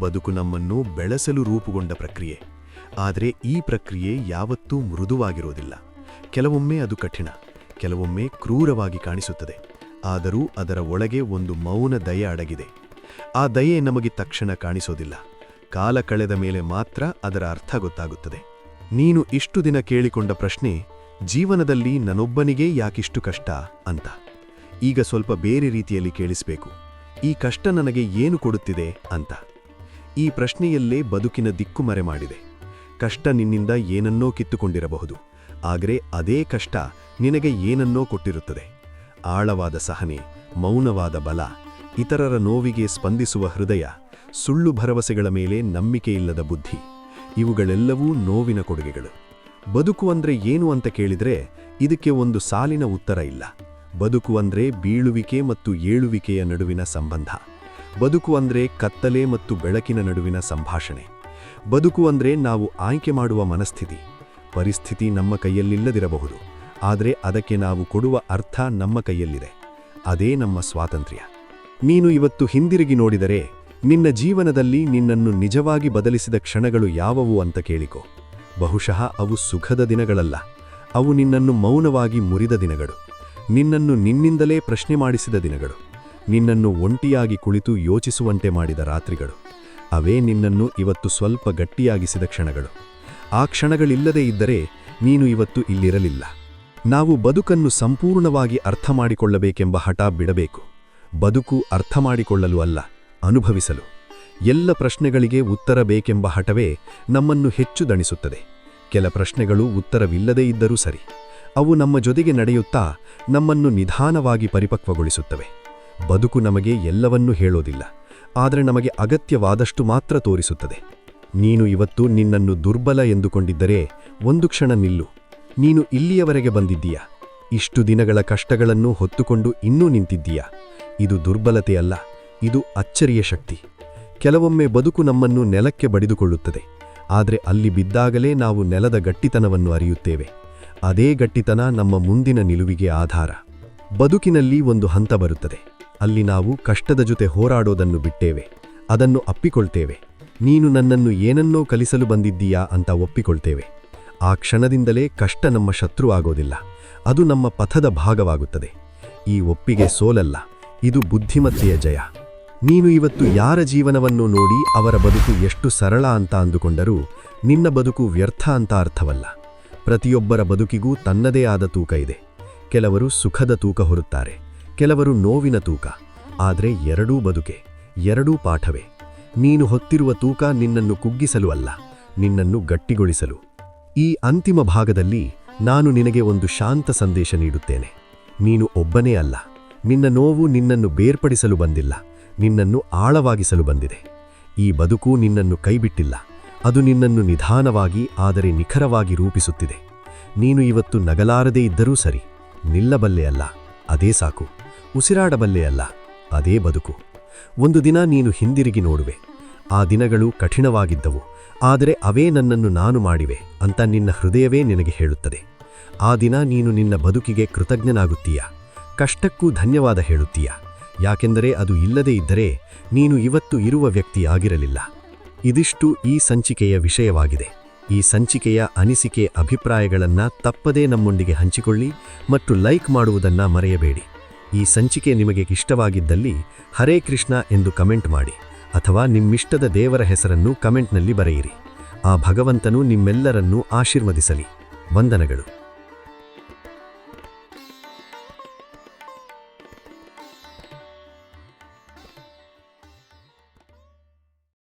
ಬದುಕು ನಮ್ಮನ್ನು ಬೆಳೆಸಲು ರೂಪುಗೊಂಡ ಪ್ರಕ್ರಿಯೆ. ಆದರೆ ಈ ಪ್ರಕ್ರಿಯೆ ಯಾವತ್ತೂ ಮೃದುವಾಗಿರೋದಿಲ್ಲ. ಕೆಲವೊಮ್ಮೆ ಅದು ಕಠಿಣ, ಕೆಲವೊಮ್ಮೆ ಕ್ರೂರವಾಗಿ ಕಾಣಿಸುತ್ತದೆ. ಆದರೂ ಅದರ ಒಳಗೆ ಒಂದು ಮೌನ ದಯೆ ಅಡಗಿದೆ. ಆ ದಯೆ ನಮಗೆ ತಕ್ಷಣ ಕಾಣಿಸೋದಿಲ್ಲ. ಕಾಲ ಕಳೆದ ಮೇಲೆ ಮಾತ್ರ ಅದರ ಅರ್ಥ ಗೊತ್ತಾಗುತ್ತದೆ. ನೀನು ಇಷ್ಟು ದಿನ ಕೇಳಿಕೊಂಡ ಪ್ರಶ್ನೆ, ಜೀವನದಲ್ಲಿ ನನ್ನೊಬ್ಬನಿಗೇ ಯಾಕಿಷ್ಟು ಕಷ್ಟ ಅಂತ. ಈಗ ಸ್ವಲ್ಪ ಬೇರೆ ರೀತಿಯಲ್ಲಿ ಕೇಳಿಸಬೇಕು. ಈ ಕಷ್ಟ ನನಗೆ ಏನು ಕೊಡುತ್ತಿದೆ ಅಂತ. ಈ ಪ್ರಶ್ನೆಯಲ್ಲೇ ಬದುಕಿನ ದಿಕ್ಕು ಮರೆ ಮಾಡಿದೆ. ಕಷ್ಟ ನಿನ್ನಿಂದ ಏನನ್ನೋ ಕಿತ್ತುಕೊಂಡಿರಬಹುದು. ಆದರೆ ಅದೇ ಕಷ್ಟ ನಿನಗೆ ಏನನ್ನೋ ಕೊಟ್ಟಿರುತ್ತದೆ. ಆಳವಾದ ಸಹನೆ, ಮೌನವಾದ ಬಲ, ಇತರರ ನೋವಿಗೆ ಸ್ಪಂದಿಸುವ ಹೃದಯ, ಸುಳ್ಳು ಭರವಸೆಗಳ ಮೇಲೆ ನಂಬಿಕೆಯಿಲ್ಲದ ಬುದ್ಧಿ, ಇವುಗಳೆಲ್ಲವೂ ನೋವಿನ ಕೊಡುಗೆಗಳು. ಬದುಕು ಅಂದ್ರೆ ಏನು ಅಂತ ಕೇಳಿದ್ರೆ ಇದಕ್ಕೆ ಒಂದು ಸಾಲಿನ ಉತ್ತರ ಇಲ್ಲ. ಬದುಕು ಅಂದ್ರೆ ಬೀಳುವಿಕೆ ಮತ್ತು ಏಳುವಿಕೆಯ ನಡುವಿನ ಸಂಬಂಧ. ಬದುಕು ಅಂದ್ರೆ ಕತ್ತಲೆ ಮತ್ತು ಬೆಳಕಿನ ನಡುವಿನ ಸಂಭಾಷಣೆ. ಬದುಕು ಅಂದ್ರೆ ನಾವು ಆಯ್ಕೆ ಮಾಡುವ ಮನಸ್ಥಿತಿ. ಪರಿಸ್ಥಿತಿ ನಮ್ಮ ಕೈಯಲ್ಲಿಲ್ಲದಿರಬಹುದು. ಆದರೆ ಅದಕ್ಕೆ ನಾವು ಕೊಡುವ ಅರ್ಥ ನಮ್ಮ ಕೈಯಲ್ಲಿದೆ. ಅದೇ ನಮ್ಮ ಸ್ವಾತಂತ್ರ್ಯ. ನೀನು ಇವತ್ತು ಹಿಂದಿರುಗಿ ನೋಡಿದರೆ, ನಿನ್ನ ಜೀವನದಲ್ಲಿ ನಿನ್ನನ್ನು ನಿಜವಾಗಿ ಬದಲಿಸಿದ ಕ್ಷಣಗಳು ಯಾವುವು ಅಂತ ಕೇಳಿಕೋ. ಬಹುಶಃ ಅವು ಸುಖದ ದಿನಗಳಲ್ಲ. ಅವು ನಿನ್ನನ್ನು ಮೌನವಾಗಿ ಮುರಿದ ದಿನಗಳು. ನಿನ್ನನ್ನು ನಿನ್ನಿಂದಲೇ ಪ್ರಶ್ನೆ ಮಾಡಿಸಿದ ದಿನಗಳು. ನಿನ್ನನ್ನು ಒಂಟಿಯಾಗಿ ಕುಳಿತು ಯೋಚಿಸುವಂತೆ ಮಾಡಿದ ರಾತ್ರಿಗಳು. ಅವೇ ನಿನ್ನನ್ನು ಇವತ್ತು ಸ್ವಲ್ಪ ಗಟ್ಟಿಯಾಗಿಸಿದ ಕ್ಷಣಗಳು. ಆ ಕ್ಷಣಗಳಿಲ್ಲದೇ ಇದ್ದರೆ ನೀನು ಇವತ್ತು ಇಲ್ಲಿರಲಿಲ್ಲ. ನಾವು ಬದುಕನ್ನು ಸಂಪೂರ್ಣವಾಗಿ ಅರ್ಥ ಮಾಡಿಕೊಳ್ಳಬೇಕೆಂಬ ಹಠ ಬಿಡಬೇಕು. ಬದುಕು ಅರ್ಥ ಮಾಡಿಕೊಳ್ಳಲು ಅಲ್ಲ, ಅನುಭವಿಸಲು. ಎಲ್ಲ ಪ್ರಶ್ನೆಗಳಿಗೆ ಉತ್ತರ ಬೇಕೆಂಬ ಹಠವೇ ನಮ್ಮನ್ನು ಹೆಚ್ಚು ದಣಿಸುತ್ತದೆ. ಕೆಲ ಪ್ರಶ್ನೆಗಳು ಉತ್ತರವಿಲ್ಲದೇ ಇದ್ದರೂ ಸರಿ. ಅವು ನಮ್ಮ ಜೊತೆಗೆ ನಡೆಯುತ್ತಾ ನಮ್ಮನ್ನು ನಿಧಾನವಾಗಿ ಪರಿಪಕ್ವಗೊಳಿಸುತ್ತವೆ. ಬದುಕು ನಮಗೆ ಎಲ್ಲವನ್ನೂ ಹೇಳೋದಿಲ್ಲ, ಆದರೆ ನಮಗೆ ಅಗತ್ಯವಾದಷ್ಟು ಮಾತ್ರ ತೋರಿಸುತ್ತದೆ. ನೀನು ಇವತ್ತು ನಿನ್ನನ್ನು ದುರ್ಬಲ ಎಂದುಕೊಂಡಿದ್ದರೆ ಒಂದು ಕ್ಷಣ ನಿಲ್ಲು. ನೀನು ಇಲ್ಲಿಯವರೆಗೆ ಬಂದಿದ್ದೀಯ? ಇಷ್ಟು ದಿನಗಳ ಕಷ್ಟಗಳನ್ನು ಹೊತ್ತುಕೊಂಡು ಇನ್ನೂ ನಿಂತಿದ್ದೀಯ? ಇದು ದುರ್ಬಲತೆಯಲ್ಲ, ಇದು ಅಚ್ಚರಿಯ ಶಕ್ತಿ. ಕೆಲವೊಮ್ಮೆ ಬದುಕು ನಮ್ಮನ್ನು ನೆಲಕ್ಕೆ ಬಡಿದುಕೊಳ್ಳುತ್ತದೆ, ಆದರೆ ಅಲ್ಲಿ ಬಿದ್ದಾಗಲೇ ನಾವು ನೆಲದ ಗಟ್ಟಿತನವನ್ನು ಅರಿಯುತ್ತೇವೆ. ಅದೇ ಗಟ್ಟಿತನ ನಮ್ಮ ಮುಂದಿನ ನಿಲುವಿಗೆ ಆಧಾರ. ಬದುಕಿನಲ್ಲಿ ಒಂದು ಹಂತ ಬರುತ್ತದೆ. ಅಲ್ಲಿ ನಾವು ಕಷ್ಟದ ಜೊತೆ ಹೋರಾಡೋದನ್ನು ಬಿಟ್ಟೇವೆ. ಅದನ್ನು ಅಪ್ಪಿಕೊಳ್ತೇವೆ. ನೀನು ನನ್ನನ್ನು ಏನನ್ನೋ ಕಲಿಸಲು ಬಂದಿದ್ದೀಯಾ ಅಂತ ಒಪ್ಪಿಕೊಳ್ತೇವೆ. ಆ ಕ್ಷಣದಿಂದಲೇ ಕಷ್ಟ ನಮ್ಮ ಶತ್ರು ಆಗೋದಿಲ್ಲ. ಅದು ನಮ್ಮ ಪಥದ ಭಾಗವಾಗುತ್ತದೆ. ಈ ಒಪ್ಪಿಗೆ ಸೋಲಲ್ಲ. ಇದು ಬುದ್ಧಿಮತ್ತೆಯ ಜಯ. ನೀನು ಇವತ್ತು ಯಾರ ಜೀವನವನ್ನು ನೋಡಿ ಅವರ ಬದುಕು ಎಷ್ಟು ಸರಳ ಅಂತ ಅಂದುಕೊಂಡರೂ ನಿನ್ನ ಬದುಕು ವ್ಯರ್ಥ ಅಂತ ಅರ್ಥವಲ್ಲ. ಪ್ರತಿಯೊಬ್ಬರ ಬದುಕಿಗೂ ತನ್ನದೇ ಆದ ತೂಕ ಇದೆ. ಕೆಲವರು ಸುಖದ ತೂಕ ಹೊರುತ್ತಾರೆ, ಕೆಲವರು ನೋವಿನ ತೂಕ. ಆದರೆ ಎರಡೂ ಬದುಕೆ, ಎರಡೂ ಪಾಠವೇ. ನೀನು ಹೊತ್ತಿರುವ ತೂಕ ನಿನ್ನನ್ನು ಕುಗ್ಗಿಸಲು ಅಲ್ಲ, ನಿನ್ನನ್ನು ಗಟ್ಟಿಗೊಳಿಸಲು. ಈ ಅಂತಿಮ ಭಾಗದಲ್ಲಿ ನಾನು ನಿನಗೆ ಒಂದು ಶಾಂತ ಸಂದೇಶ ನೀಡುತ್ತೇನೆ. ನೀನು ಒಬ್ಬನೇ ಅಲ್ಲ, ನಿನ್ನ ನೋವು ನಿನ್ನನ್ನು ಬೇರ್ಪಡಿಸಲು ಬಂದಿಲ್ಲ, ನಿನ್ನನ್ನು ಆಳವಾಗಿಸಲು ಬಂದಿದೆ. ಈ ಬದುಕು ನಿನ್ನನ್ನು ಕೈಬಿಟ್ಟಿಲ್ಲ. ಅದು ನಿನ್ನನ್ನು ನಿಧಾನವಾಗಿ ಆದರೆ ನಿಖರವಾಗಿ ರೂಪಿಸುತ್ತಿದೆ. ನೀನು ಇವತ್ತು ನಗಲಾರದೇ ಇದ್ದರೂ ಸರಿ, ನಿಲ್ಲಬಲ್ಲೆ ಅಲ್ಲ, ಅದೇ ಸಾಕು, ಉಸಿರಾಡಬಲ್ಲೆ ಅಲ್ಲ, ಅದೇ ಬದುಕು. ಒಂದು ದಿನ ನೀನು ಹಿಂದಿರುಗಿ ನೋಡುವೆ, ಆ ದಿನಗಳು ಕಠಿಣವಾಗಿದ್ದವು, ಆದರೆ ಅವೇ ನನ್ನನ್ನು ನಾನು ಮಾಡಿವೆ ಅಂತ ನಿನ್ನ ಹೃದಯವೇ ನಿನಗೆ ಹೇಳುತ್ತದೆ. ಆ ದಿನ ನೀನು ನಿನ್ನ ಬದುಕಿಗೆ ಕೃತಜ್ಞನಾಗುತ್ತೀಯ, ಕಷ್ಟಕ್ಕೂ ಧನ್ಯವಾದ ಹೇಳುತ್ತೀಯ, ಯಾಕೆಂದರೆ ಅದು ಇಲ್ಲದೇ ಇದ್ದರೆ ನೀನು ಇವತ್ತು ಇರುವ ವ್ಯಕ್ತಿಯಾಗಿರಲಿಲ್ಲ. ಇದಿಷ್ಟು ಈ ಸಂಚಿಕೆಯ ವಿಷಯವಾಗಿದೆ. ಈ ಸಂಚಿಕೆಯ ಅನಿಸಿಕೆ ಅಭಿಪ್ರಾಯಗಳನ್ನು ತಪ್ಪದೇ ನಮ್ಮೊಂದಿಗೆ ಹಂಚಿಕೊಳ್ಳಿ ಮತ್ತು ಲೈಕ್ ಮಾಡುವುದನ್ನ ಮರೆಯಬೇಡಿ. ಈ ಸಂಚಿಕೆ ನಿಮಗೆ ಇಷ್ಟವಾಗಿದ್ದಲ್ಲಿ ಹರೇ ಕೃಷ್ಣ ಎಂದು ಕಮೆಂಟ್ ಮಾಡಿ ಅಥವಾ ನಿಮ್ಮಿಷ್ಟದ ದೇವರ ಹೆಸರನ್ನು ಕಮೆಂಟ್ನಲ್ಲಿ ಬರೆಯಿರಿ. ಆ ಭಗವಂತನು ನಿಮ್ಮೆಲ್ಲರನ್ನೂ ಆಶೀರ್ವದಿಸಲಿ. ವಂದನಗಳು.